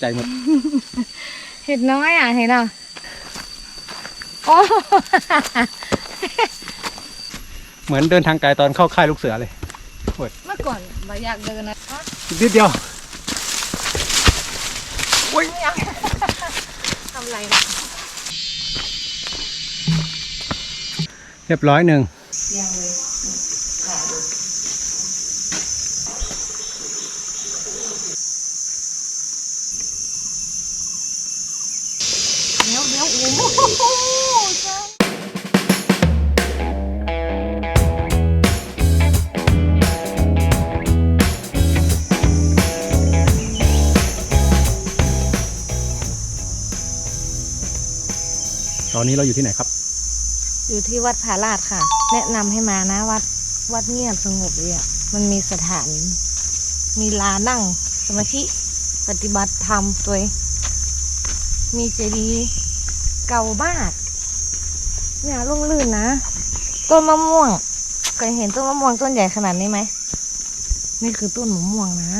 ใจหมด เห็ดน้อยอะเห็นอะโอ้ เหมือนเดินทางไกลตอนเข้าค่ายลูกเสือเลยเมื่อก่อนเราอยากเดินนะอีกนิดเดียวทำไรนะเรียบร้อยหนึ่งยังเลย นนี้เราอยู่ที่ไหนครับ อยู่ที่วัดผาลาดค่ะ แนะนำให้มานะวัดวัดเงียบสงบเลยอะมันมีสถาน มีลานนั่งสมาธิปฏิบัติธรรมตัวเองมีเจดีย์เก่ามากเนี่ยร่มรื่นนะ ต้นมะม่วงเคยเห็นต้นมะม่วงต้นใหญ่ขนาดนี้ไหมนี่คือต้นมะม่วงนะ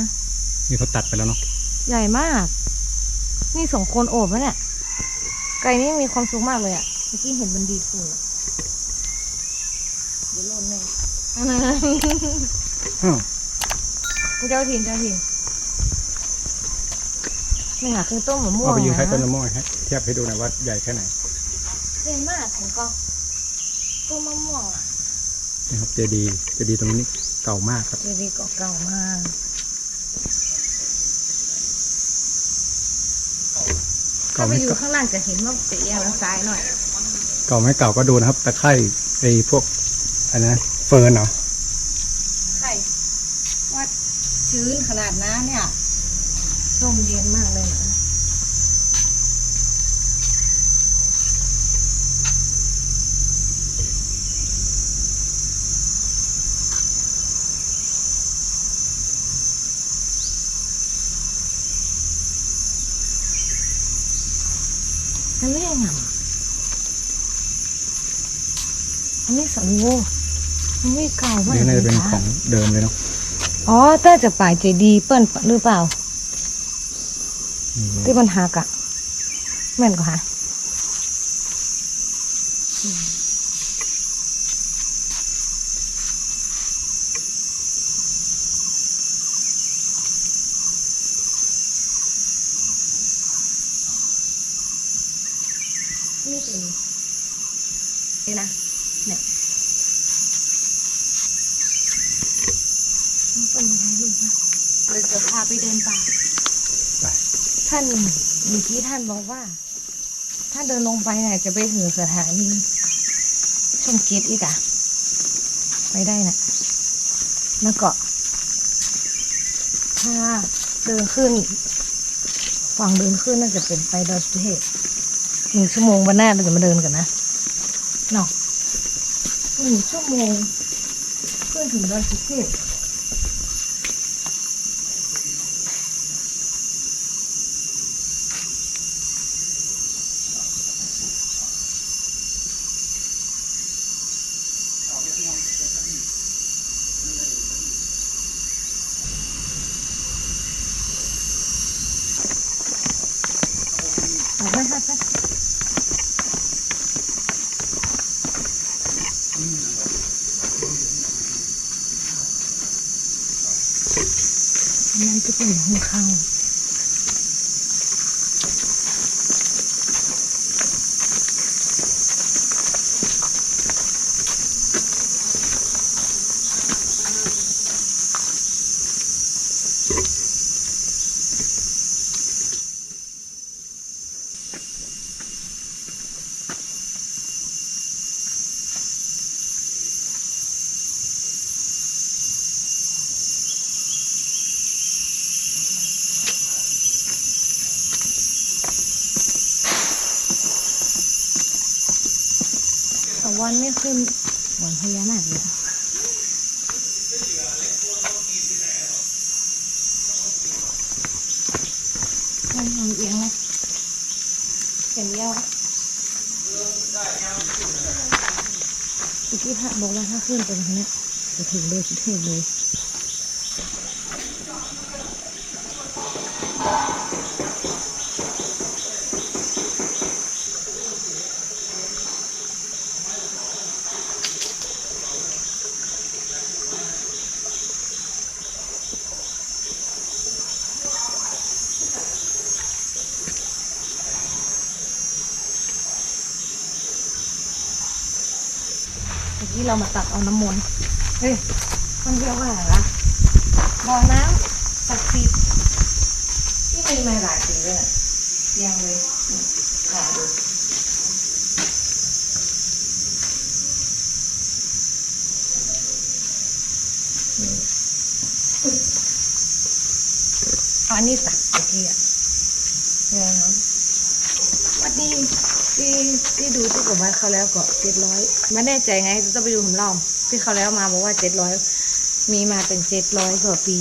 นี่เขาตัดไปแล้วเนาะ ใหญ่มาก นี่สองคนโอบแล้วเนี่ย ไก่นี่มีความสุขมากเลยอะ่ะ เมื่อกี้เห็นมันดีดฝุ่นอะเดี๋ยวโลนแน่อ้าวเจ้าถิ่นเจ้าถิ่นนี่ค่ะคือต้นมะม่วงเอาไปยืนนะใช้ต้นมะม่วงให้เทียบให้ดูหน่อยว่าใหญ่แค่ไหนเด่นมากเห็นก็ต้นมะม่วงอะนี่ครับเจดีย์เจดีย์ตรงนี้นี่เก่ามากครับ เจดีย์เก่าๆมาก เก่า ถ้าไปไม่อยู่เก่าข้างล่างจะเห็นว่าจะเอียงทางซ้ายหน่อย เก่าไม่เก่าก็ดูนะครับตะไคร่ไอ้พวกอันนะเฟิร์นเหรอใช่ว่าชื้นขนาดนั้นเนี่ยลมเย็นมากเลยนะ อันนี้ยังไง อันนี้สังโวอันนี้เก่ามากนี่น่าจะเป็นลยขค่ะองเดิมเลยเนาะอ๋อเต้าจะป่ายเจดีย์เปิ้ลหรือเปล่าที่มันหักอะแม่นก็ฮะนี่เป็นนี่นะเนี่ยมันเป็นยังไงลูกนะเราจะพาไปเดินป่า ไป ท่านเมื่อกี้ท่านบอกว่า ถ้าเดินลงไปเนี่ยจะไปถึงสถานีช่องเกียรติอีกอะไปได้นะแล้วก็ ถ้าเดินขึ้นฝั่งเดินขึ้นน่าจะเป็นไปดอยสุเทพหนึ่งชั่วโมงวันหน้าเราจะมาเดินกันนะเนาะหนึ่งชั่วโมงขึ้นถึงดอยสุเทพ ไปไปไปไป นั่นจะเป็นห้องเข้าแต่วันไม่ขึ้นวันพญานาคเลย มันลงเอียงไหมเห็นเยี่ยวไหมเมื่อกี้พระบอกแล้วถ้าขึ้นไปทางนี้จะถึงเลยสุเทพเลย เรามาตักเอาน้ำมนต์เฮ้ยมันเรียกว่าอะไรวะบ่อน้ำศักดิ์สิทธิ์ที่มีมาหลายปีเลยนะเตียงเลยหาดูอันนี้ตักเมื่อกี้อะเนี่ยเนาะ ที่ที่ดูที่กับว่าเขาแล้วก็เจ็ดร้อยไม่แน่ใจไงต้องไปดูผมลองที่เขาแล้วมาบอกว่าเจ็ดร้อยมีมาเป็นเจ็ดร้อยกว่าปี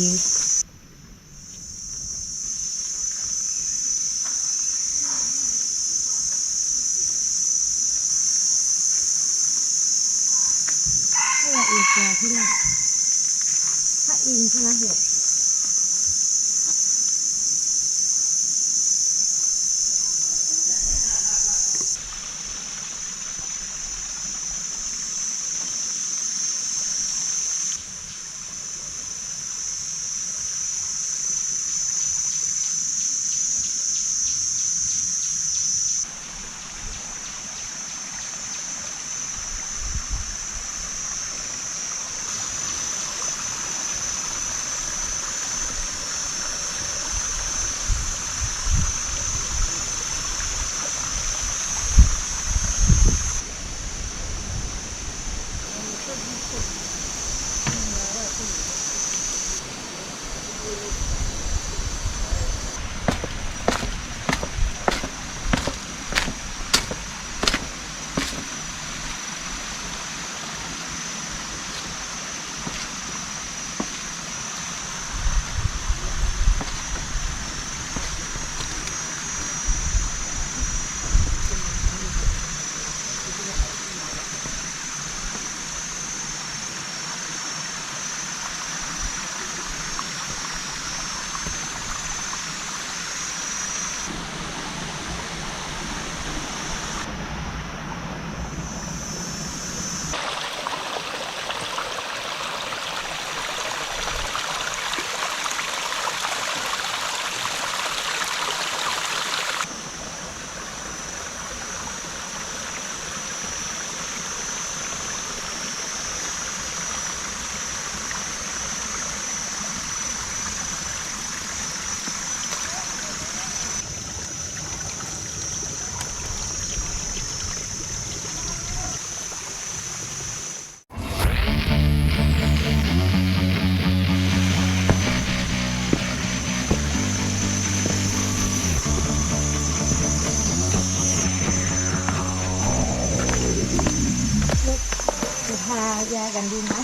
ยากันยุงไหม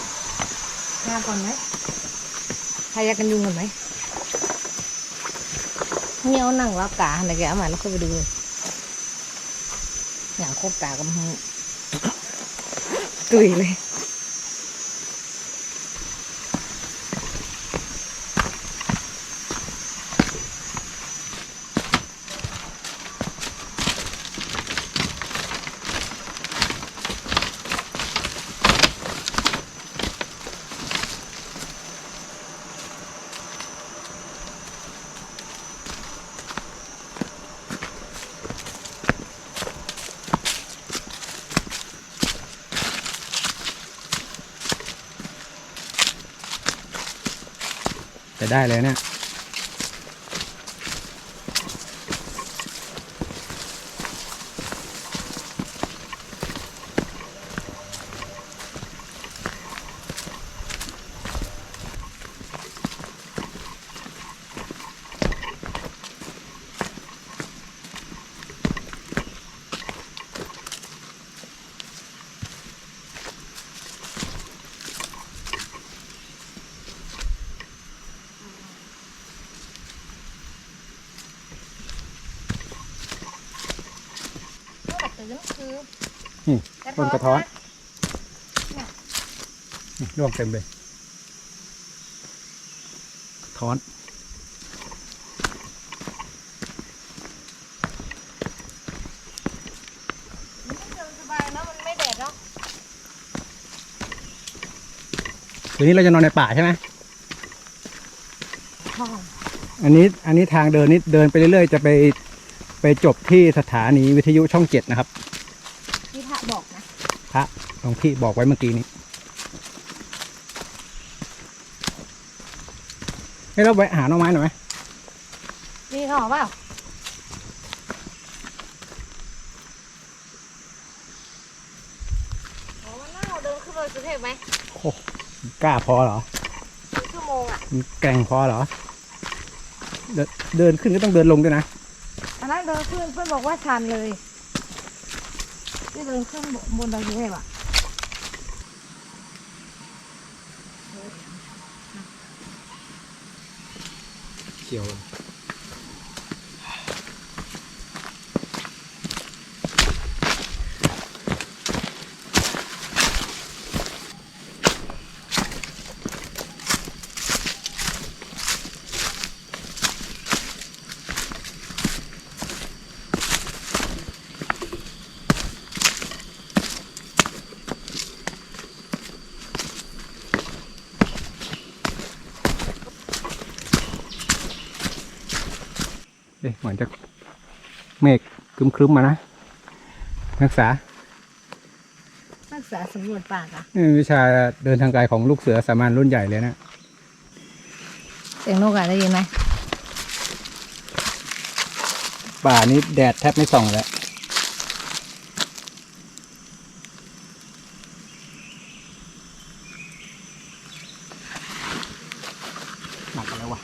ทาก่อนไหมทายากันยุงก่อนไหมเนี่ยเอาหนังรับกาอะไรแกมาแล้วก็ไปดูอย่างโคบตากับมือตุยเลย แต่ได้เลยเนี่ย ต้องตัดตื่นคือ นี่ กระ ต้นกระท้อน นะ นี่ร่ วงเต็มเลยท้อนมันก็เดินสบายเนอะมันไม่แดดเนาะทีนี้เราจะนอนในป่าใช่ไหมอันนี้อันนี้ทางเดินนี้เดินไปเรื่อยๆ จะไปไปจบที่สถานีวิทยุช่องเจ็ดนะครับ ที่พระบอกนะพระหลวงพี่บอกไว้เมื่อกี้นี้ ให้เราไปหาหน่อไม้หน่อยไหมนี่หรอเปล่าโอ้มันน่าเอาเดินขึ้นเลยสุเทพไหมโอ้กล้าพอเหรอครึ่งชั่วโมงอะมันแกร่งพอเหรอ เดินเดินขึ้นก็ต้องเดินลงด้วยนะ อันนั้นเดินขึ้นเพื่อนบอกว่าชันเลย ที่เดินขึ้นบนดอยสุเทพอะ เขียว เอ๊ะเหมือนจะเมฆ ครึ้มๆมานะนักศึกษานักศึกษาสำรวจป่าอะนี่เป็นวิชาเดินทางไกลของลูกเสือสามัญรุ่นใหญ่เลยนะเสียงนกอะได้ยินไหมป่านี้แดดแทบไม่ส่องแล้วหนักอะไรวะ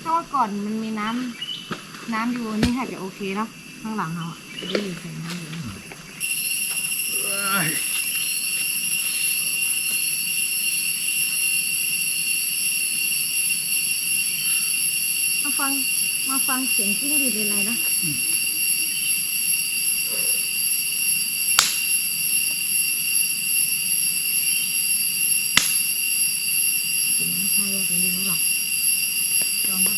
เพราะว่าก่อนมันมีน้ำน้ำอยู่นี่ค่ะจะโอ เคเนาะข้างหลังเราอะจะได้ยินเสียงน้ำอยู่มาฟังมาฟังเสียงกิ้งดีเลยนะ ไม่ใช่ว่าเป็นเรื่องหรอกลองปะ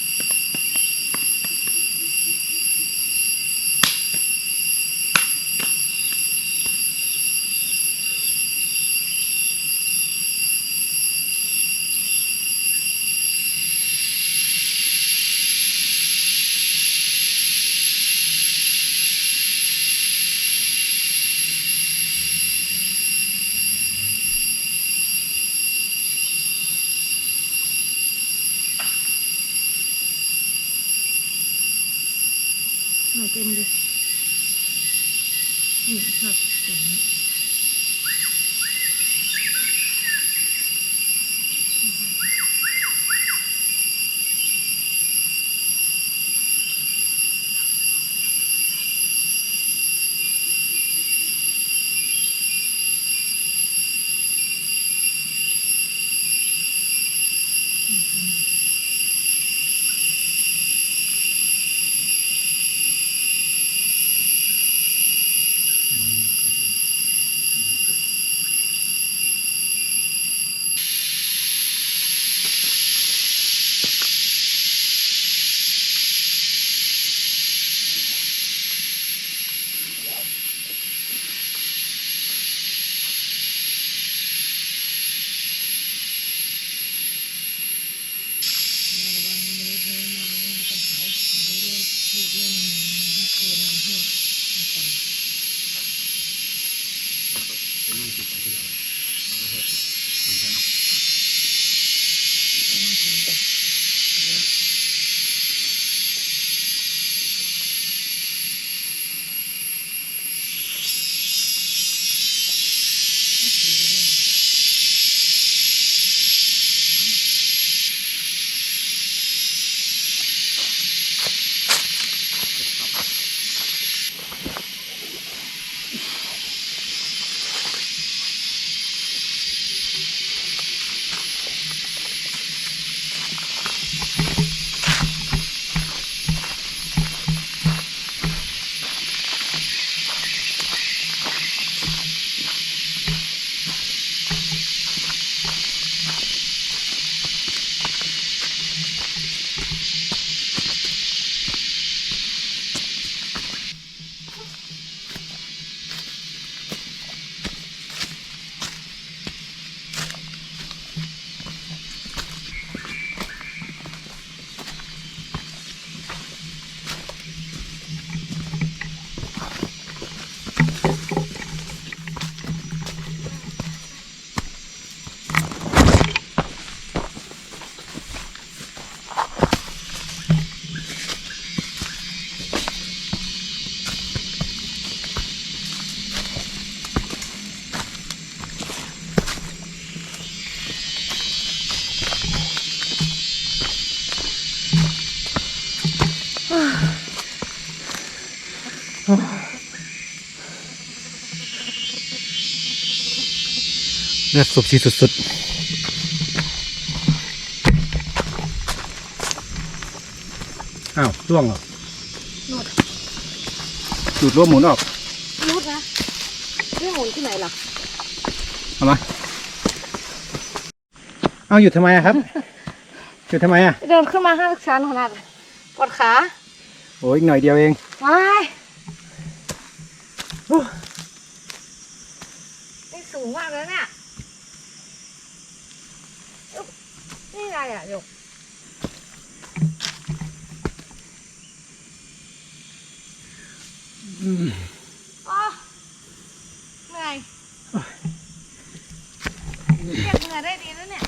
ห ลือดสูบฉีดสุดๆ อ้าวร่วงเหรอหลุดดูดร่วมหมุนออกรุดนะนี่หมุนที่ไหนล่ะเอามา เอาหยุดทำไมอะครับ หยุดทำไมอะเดินขึ้นมาห้าชั้นขนาดปวดขาโอ้ยอีกหน่อยเดียวเองว้ายโอ้นี่สูงมากเลยเนี่ยอุ๊บ นี่อะไรอะหยกอ๋อเหนื่อยเรียกเหนื่อยได้ดีแล้วเนี่ย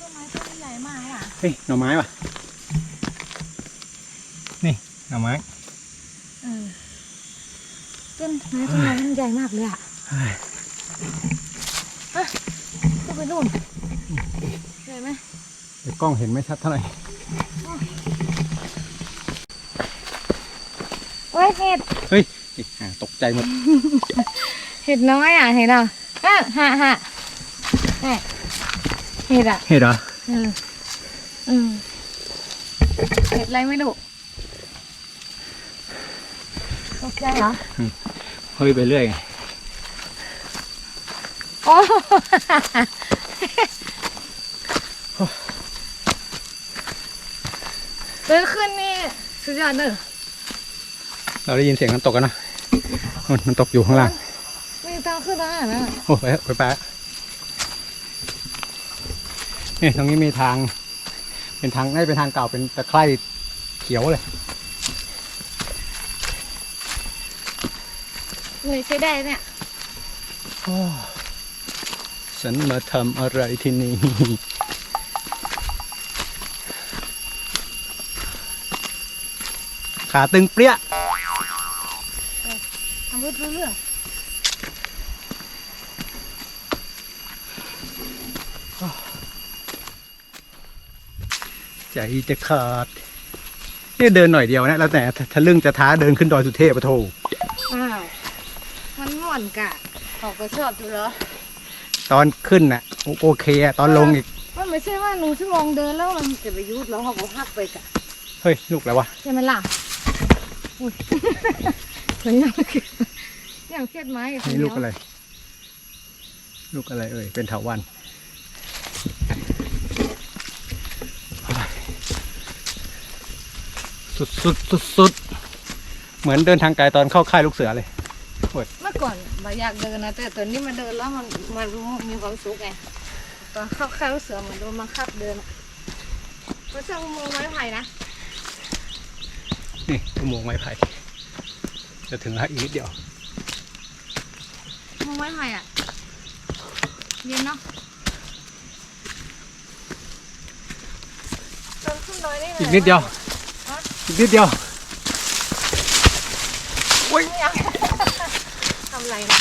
ต้นไม้ต้นใหญ่มากอะเฮ้ยหน่อไม้ว่ะ นี่หน่อไม้เออต้นไม้ต้นไม้มันใหญ่มากเลยอะเฮ้ยก็ไปนู่นเห็นไหมเดี๋ยวกล้องเห็นไม่ชัดเท่าไหร่โอ้ยเห็ด เฮ้ยอีห่าตกใจหมดเห็ดน้อยอะ เห็นอะอะฮะฮะเนี่ยเห็ดอะเห็นเหรอเออเออเห็ดอะไรไม่รู้ตกใจเหรอ เฮ้ยไปเรื่อยไง โอ้เดินขึ้นนี่สุดยอดเลยเราได้ยินเสียงน้ำตกกันนะนู่นมันตกอยู่ข้างล่างมีทางขึ้นทางไหนนะโอ้ไปเถอะไปแปะนี่ตรงนี้มีทาง เป็นทางน่าจะเป็นทางเก่าเป็นตะไคร่เขียวเลยเหนื่อยใช้ได้เนี่ย ฉันมาทำอะไรที่นี่ ขาตึงเปรี้ยทำรู้เรื่องใจจะขาดนี่เดินหน่อยเดียวนะ แล้วแต่ทะลึ่งจะท้าเดินขึ้นดอยสุเทพปะโทอ้าว มันม่วนกะออกไปชอบดูเหรอ ตอนขึ้นน่ะโอโอเคอะตอนลงอีก มันไม่ใช่ว่าหนูชั่วโมงเดินแล้วมันจะไปยุดแล้วเขาก็พักไปกะเฮ้ย ลูกอะไรวะ ใช่ไหมล่ะอุ้ยเหมือนยังเครียดยังเครียดไหมกับคนนี่เดีลูยวกอะไร ลูกอะไรเอ่ย เป็นเถาวันสุดสุดสุดสุดเหมือนเดินทางไกลตอนเข้าค่ายลูกเสือเลยเมื่อ ก่อนบ่อยากเดินนะแต่ตอนนี้มาเดินแล้วมันมันรู้มีความสุขไงตอนเข้าค่ายลูกเสือเหมือนโดนบังคับเดินอะมันจะอุโมงค์ไม้ไผ่นะนี่อุโมงค์ไม้ไผ่จะถึงแล้วอีกนิดเดียวอุโมงค์ไม้ไผ่อะเย็นเนาะเดินขึ้นดอยนี่อีกนิดเดียวอีกนิดเดียวทำไรนะ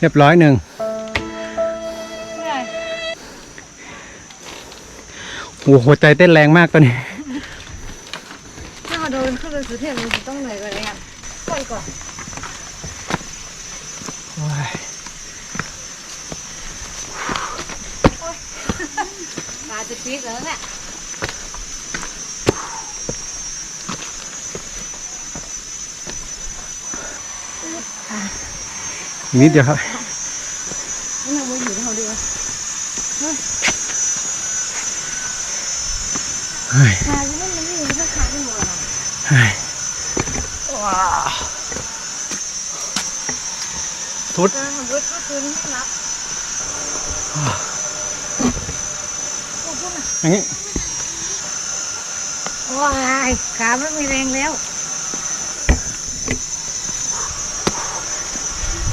เรียบร้อยหนึ่ง โอ้โหหัวใจเต้นแรงมากตอนนี้ ถ้าเราเดินขึ้นไปสุเทพมันจะต้องเหนื่อยกว่านี้อะก่อนก่อนตาจะปี๊ดแล้วเนี่ยอีกนิดเดียวครับ นี่เราอยู่ที่เขาดีวะเฮ้ย ขาจะไม่มันไม่อยู่ที่ขาที่หมดอะเฮ้ยทุดเออทำวุฒิก็คือไม่รับโอ้พูดนะอย่างนี้ว้ายขาไม่มีแรงแล้ว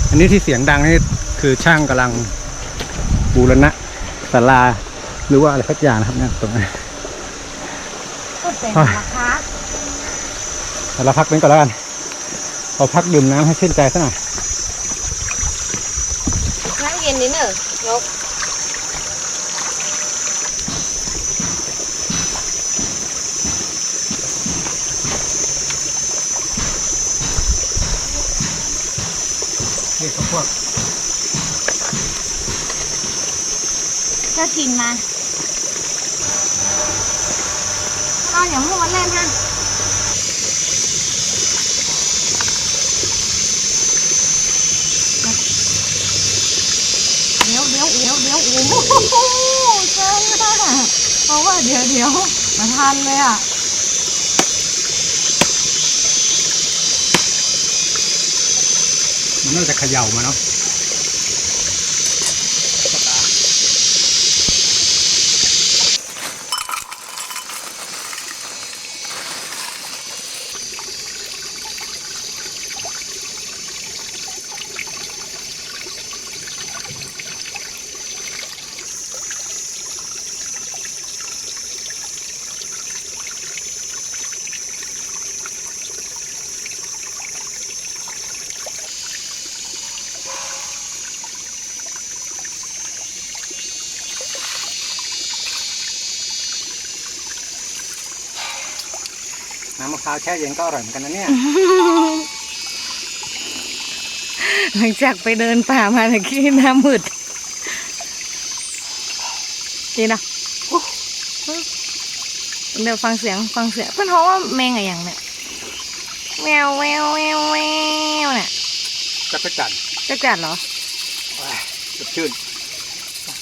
อันนี้ที่เสียงดังนี่คือช่างกำลังบูรณะศาลาหรือว่าอะไรสักอย่างนะครับเนี่ยตรงนั้ นก็แต่งอะราคาเดี๋ยวเราพักเป็นก่อนแล้วกันขอพักดื่มน้ำให้ชื่นใจสักหน่อยน้ำเย็นนิดหนึ่งยกนี่เขาพวกจะกินมา อาอย่างพวกมันเล่นฮะเดี๋ยวเดี๋ยวเดี๋ยวเดี๋ยวโอ้โหเกินอะเพราะว่าเดี๋ยวเดี๋ยวมาทันเลยอะมันน่าจะเขย่ามาเนาะ พร้าวแช่เย็นก็อร่อยเหมือนกันนะเนี่ย หลังจากไปเดินป่ามาตะกี้หน้ามืดดีนะเดี๋ยวฟังเสียงฟังเสียงเพื่อนเขาว่าแมงอะไรอย่างเนี่ยแววแววแววแววเนี่ยจักรจันทร์จะจัดเหรอว้ายสดชื่น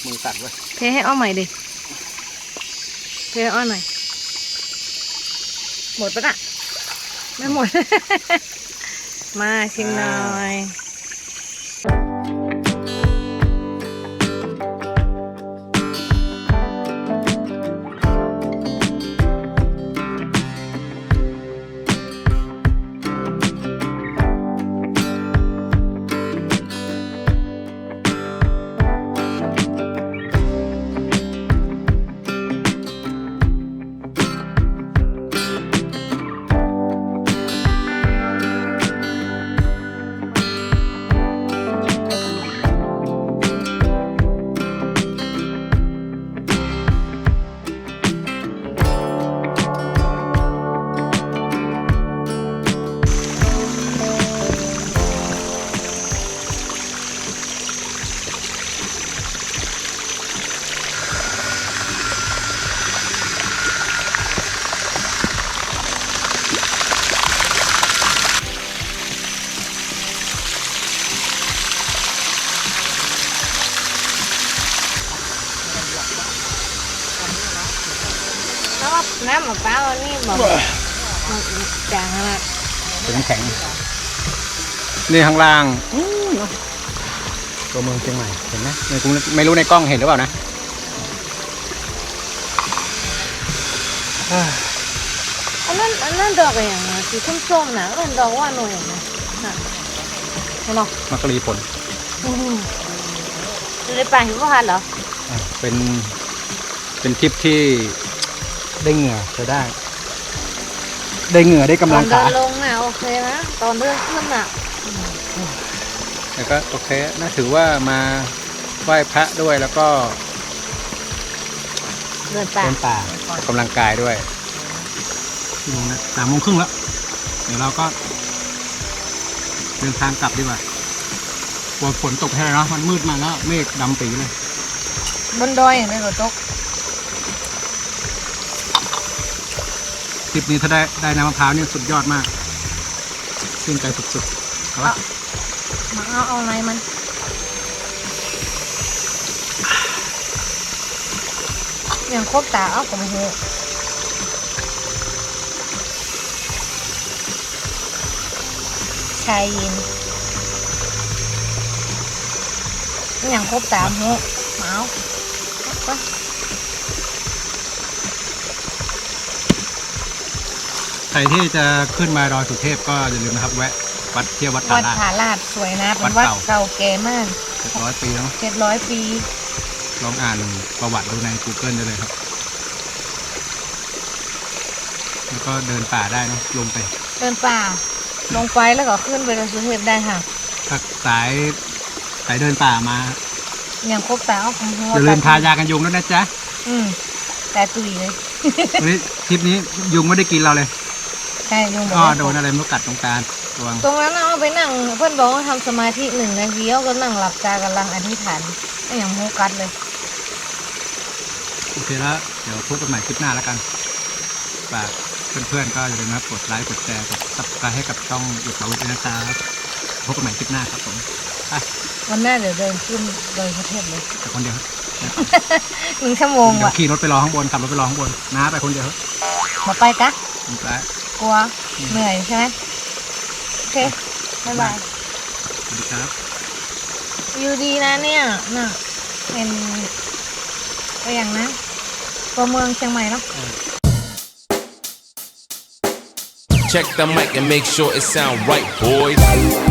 มือสั่นเว้ยเทให้อ้อมใหม่ดิเทให้อ้อมหน่อยหมดปะน่ะ ไม่หมด มาชิมหน่อย จางขนาดเป็นน้ำแข็ง นี่ข้างล่างตัวเมืองเชียงใหม่เห็นไหมไม่รู้ไม่รู้ในกล้องเห็นหรือเปล่านะอันนั้นอันนั้นดอกอะไรอย่างเงี้ยสีส้มๆนะก็เป็นดอกว่าหน่อยอย่างเงี้ยน่ะเห็นหรอมักกะลีผลอืมอยู่ในป่าหิมพานต์เหรอเป็นเป็นทริปที่ได้เหงื่อจะได้ ได้เหงื่อได้กำตลัองนเดิขานลงน่ะโอเคนะตอนเดินขึ้นน่ะแต่ก็โอเคน่าถือว่ามาไหว้พระด้วยแล้วก็เดินป่าเดินป่าออกกำลังกายด้วยกี่โมงนะสามโมงครึ่งแล้ว เดี๋ยวเราก็ เดินทางกลับดีกว่ากลัวฝนตกแค่เนาะมันมืดมาแล้ว เมฆดำปีเลย บนดอยในรถตก ทริปนี้ถ้าได้ได้น้ำมะพร้าวนี่สุดยอดมากชื่นใจสุดๆเอาวะมาเอาเอาอะไรมันอย่างครบตาเอาของเฮชายยินอย่างครบตามเฮมาเอาไป ใครที่จะขึ้นมาดอยสุเทพก็อย่าลืมนะครับ แวะวัดเที่ยววัดวัผาดลาด ผาลาดสวยนะ เป็วัดนวัดเก่า เก่าแก่มากเจ็ดร้อยปีแล้วมั้งเจ็ดร้อยปี ลองอ่านประวัติดูใน Google ได้เลยครับ แล้วก็เดินป่าได้เนอะลงไป เดินป่า ลงไปแล้วก็ขึ้นไปดอยสุเทพได้ค่ะ ถ้าสายสายเดินป่ามาอย่างครบตาเอาของหัวอย่าลืมทายากันยุงด้วยนะจ๊ะอืมแต่ตุยเลย วันนี้ทริปนี้ยุงไม่ได้กินเราเลย ใช่ยุงบอกก็ว่าโดนอะไรไม่รู้กัดตรงกลางระวังตรงนั้นเอาไปนั่ง เพื่อนบอกว่าทำสมาธิหนึ่งนาทีเขาก็นั่งหลับตากำลังอธิษฐานไม่อย่างโมกัดเลย โอเคแล้วเดี๋ยวพบกันใหม่คลิปหน้าแล้วกันฝากเพื่อนๆก็อย่าลืมนะครับกดไลค์กดแชร์กดซับสไครต์ให้กับช่องหยุดเราไว้ด้วยนะครับพบกันใหม่คลิปหน้าครับผมไปวันหน้าเดี๋ยวเดินขึ้นดอยสุเทพเลยแต่คนเดียวครับหนึ่งชั่วโมงเดี๋ยวว่ะขี่รถไปรอข้างบนขับรถไปรอข้างบนน้าไปคนเดียวครับมาไปกะ ไป กลัว เหนื่อยใช่ไหมโอเคบ๊ายบายสวัสดีครับอยู่ดีนะเนี่ยน่ะเป็นไปอย่างนะตัวเมืองเชียงใหม่เนาะ Check the mic and make sure it sound right, boys.